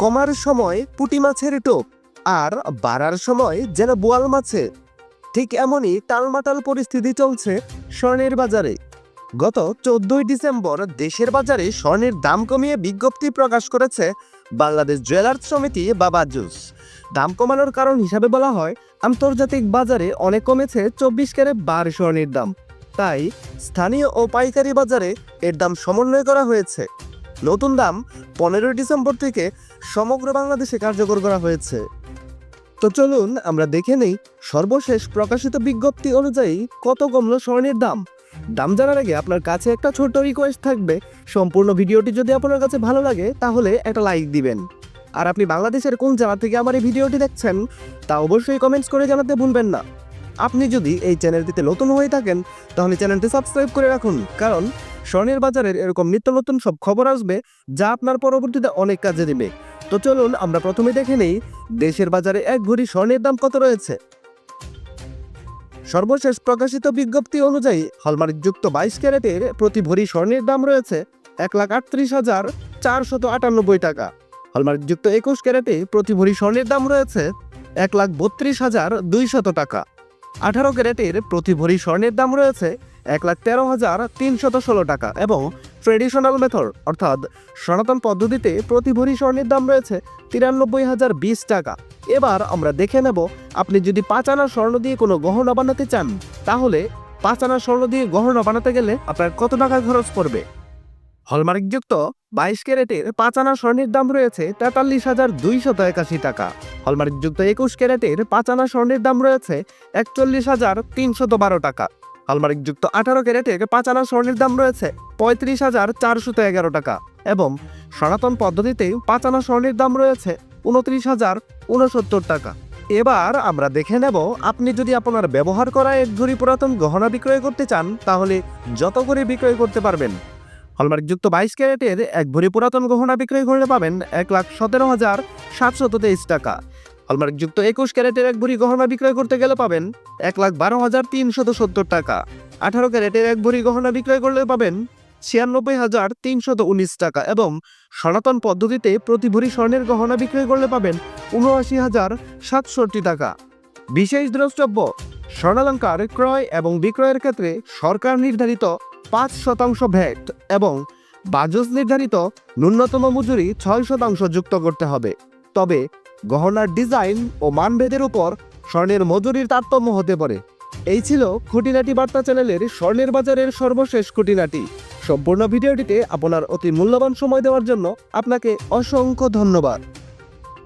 কমার সময় পুঁটি মাছের টোপ আর বাড়ার সময় যেন বোয়াল মাছের ঠিক এমনই টালমাটাল পরিস্থিতি চলছে স্বর্ণের বাজারে। গত চোদ্দই ডিসেম্বর দেশের বাজারে স্বর্ণের দাম কমিয়ে বিজ্ঞপ্তি প্রকাশ করেছে বাংলাদেশ জুয়েলার্স সমিতি বা বাজুস দাম কমানোর কারণ হিসাবে বলা হয়, আন্তর্জাতিক বাজারে অনেক কমেছে চব্বিশ ক্যারেট বার স্বর্ণের দাম। তাই স্থানীয় ও পাইকারি বাজারে এর দাম সমন্বয় করা হয়েছে। নতুন দাম পনেরোই ডিসেম্বর থেকে সমগ্র বাংলাদেশে কার্যকর করা হয়েছে। তো চলুন আমরা দেখে নেই সর্বশেষ প্রকাশিত বিজ্ঞপ্তি অনুযায়ী কত কমলো স্বর্ণের দাম। দাম জানার আগে আপনার কাছে একটা ছোট্ট রিকোয়েস্ট থাকবে। সম্পূর্ণ ভিডিওটি যদি আপনার কাছে ভালো লাগে, তাহলে একটা লাইক দিবেন। আর আপনি বাংলাদেশের কোন জেলা থেকে আমার এই ভিডিওটি দেখছেন, তা অবশ্যই কমেন্টস করে জানাতে ভুলবেন না। আপনি যদি এই চ্যানেলটিতে নতুন হয়ে থাকেন, তাহলে চ্যানেলটি সাবস্ক্রাইব করে রাখুন। কারণ স্বর্ণের বাজারের এরকম নিত্য নতুন সব খবর আসবে যা আপনার পরবর্তীতে অনেক কাজে দেবে। তো চলুন আমরা প্রথমে দেখে নেই দেশের বাজারে এক ভরি স্বর্ণের দাম কত রয়েছে। সর্বশেষ প্রকাশিত বিজ্ঞপ্তি অনুযায়ী হলমার্কযুক্ত বাইশ ক্যারেটের প্রতি ভরি স্বর্ণের দাম রয়েছে এক লাখ আটত্রিশ হাজার চারশত আটানব্বই টাকা। হলমার্কযুক্ত একুশ ক্যারেটে প্রতি ভরি স্বর্ণের দাম রয়েছে এক লাখ বত্রিশ হাজার দুইশত টাকা। আঠারো ক্যারেটের প্রতি ভরি স্বর্ণের দাম রয়েছে এক লাখ তেরো হাজার তিনশত ষোলো টাকা এবং ট্রেডিশনাল মেথড, অর্থাৎ সনাতন পদ্ধতিতে প্রতি ভরি স্বর্ণের দাম রয়েছে তিরানব্বই হাজার বিশ টাকা। এবার আমরা দেখে নেব, আপনি যদি পাঁচ আনা স্বর্ণ দিয়ে কোনো গহনা বানাতে চান, তাহলে পাঁচ আনা স্বর্ণ দিয়ে গহনা বানাতে গেলে আপনার কত টাকা খরচ পড়বে? হলমার্কযুক্ত বাইশ ক্যারেটের পাঁচ আনা স্বর্ণের দাম রয়েছে তেতাল্লিশ হাজার দুইশত একাশি টাকা। হলমার্কযুক্ত একুশ ক্যারেটের পাঁচ আনা স্বর্ণের দাম রয়েছে একচল্লিশ হাজার তিনশত বারো টাকা। হলমার্কযুক্ত আঠারো ক্যারেটের পাঁচ আনা স্বর্ণের দাম রয়েছে পঁয়ত্রিশ হাজার চারশত এগারো টাকা এবং সনাতন পদ্ধতিতে পাঁচ আনা স্বর্ণের দাম রয়েছে উনত্রিশ হাজার উনসত্তর টাকা। এবার আমরা দেখে নেব, আপনি যদি আপনার ব্যবহার করা এক ভরি পুরাতন গহনা বিক্রয় করতে চান, তাহলে যত করে বিক্রয় করতে পারবেন? হলমার্কযুক্ত বাইশ ক্যারেটের এক ভরি পুরাতন গহনা বিক্রয় করলে পাবেন এক লাখ সতেরো হাজার সাতশত তেইশ টাকা। হলমার্কযুক্ত একুশ ক্যারেটের এক ভরি গহনা বিক্রয় করতে গেলে পাবেন এক লাখ বারো হাজার তিনশত সত্তর টাকা। আঠারো ক্যারেটের এক ভরি গহনা বিক্রয় করলে পাবেন ছিয়ানব্বই হাজার তিনশত উনিশ টাকা এবং সনাতন পদ্ধতিতে প্রতি ভরি স্বর্ণের গহনা বিক্রয় করলে পাবেন উনআশি হাজার সাতষট্টি টাকা। বিশেষ দ্রষ্টব্য, স্বর্ণালঙ্কার ক্রয় এবং বিক্রয়ের ক্ষেত্রে সরকার নির্ধারিত পাঁচ শতাংশ ভ্যাট এবং বাজস নির্ধারিত ন্যূনতম মজুরি ছয় শতাংশ যুক্ত করতে হবে। তবে গহনার ডিজাইন ও মানভেদের উপর স্বর্ণের মজুরির তারতম্য হতে পারে। এই ছিল খুঁটিনাটি বার্তা চ্যানেলের স্বর্ণের বাজারের সর্বশেষ খুঁটিনাটি। সম্পূর্ণ ভিডিওটিতে আপনার অতি মূল্যবান সময় দেওয়ার জন্য আপনাকে অসংখ্য ধন্যবাদ।